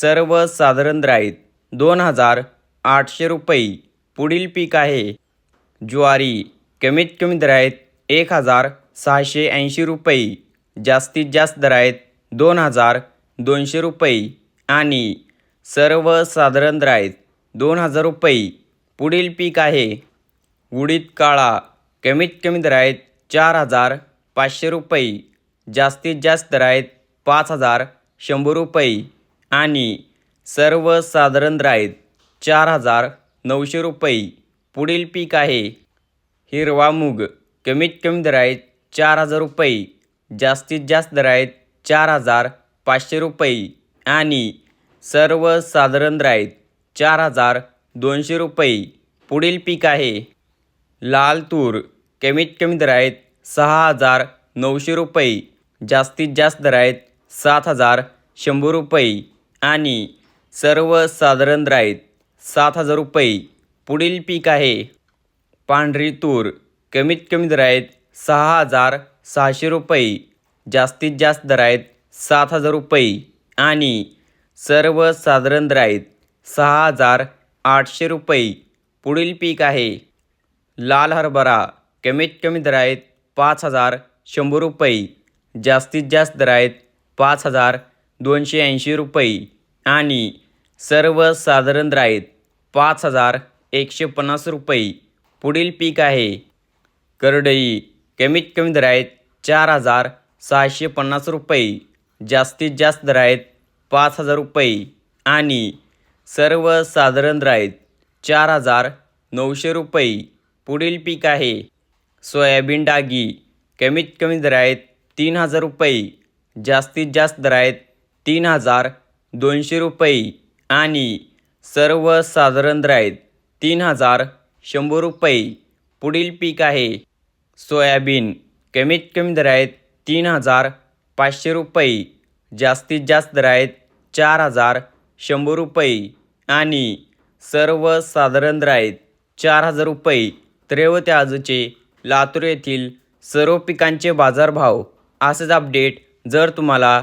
सर्वसाधारण दर दोन हजार आठशे रुपये. पुढील पीक आहे. ज्वारी. कमीत कमी दर एक हजार सहाशे ऐंशी रुपये. जास्तीत जास्त दर आहेत दोन हजार दोनशे रुपये. आणि सर्वसाधारण दर दोन हजार रुपये. पुढील पीक आहे. उडीद काळा. कमीत कमी दर चार हजार पाचशे रुपये. जास्तीत जास्त दर आहेत पाच हजार शंभर रुपये. आणि सर्वसाधारण राईत चार हजार नऊशे रुपये. पुढील पीक आहे हिरवा मूग. कमीत कमी दर आहेत चार हजार रुपये. जास्तीत जास्त दर आहेत चार हजार पाचशे रुपये. आणि सर्वसाधारण राईत चार हजार दोनशे रुपये. पुढील पीक आहे लाल तूर. कमीत कमी दर आहेत सहा हजार नऊशे रुपये. जास्तीत जास्त दर आहेत सात हजार शंभर रुपये. आणि सर्वसाधारण साधारण आहेत सात हजार रुपये पुढील पीक आहे. पांढरी तूर कमीत कमी दर आहेत सहा हजार सहाशे रुपये जास्तीत जास्त दर आहेत सात हजार रुपये आणि सर्वसाधारण दर आहेत सहा हजार आठशे रुपये पुढील पीक आहे. लाल हरभरा कमीत कमी दर आहेत पाच हजार शंभर रुपये जास्तीत जास्त दर आहेत पाच हजार दोनशे ऐंशी रुपये. आणि सर्वसाधारण दर आहेत पाच हजार एकशे पन्नास रुपये. पुढील पीक आहे. करडई कमीत कमी दर आहेत चार हजार सहाशे पन्नास रुपये. जास्तीत जास्त दर आहेत पाच हजार रुपये. आणि सर्वसाधारण दर आहेत चार हजार नऊशे रुपये. पुढील पीक आहे. सोयाबीन डागी कमीत कमी दर आहेत तीन हजार रुपये. जास्तीत जास्त दर आहेत तीन हजार दोनशे रुपये आणि सर्वसाधारण राईत आहेत तीन हजार शंभर रुपये. पुढील पीक आहे सोयाबीन. कमीत कमी दर आहेत तीन हजार पाचशे रुपये. जास्तीत जास्त दर आहेत चार हजार शंभर रुपये. आणि सर्वसाधारण राईत चार हजार रुपये. त्रेवते आजचे लातूर येथील सर्व पिकांचे बाजारभाव. असेच अपडेट जर तुम्हाला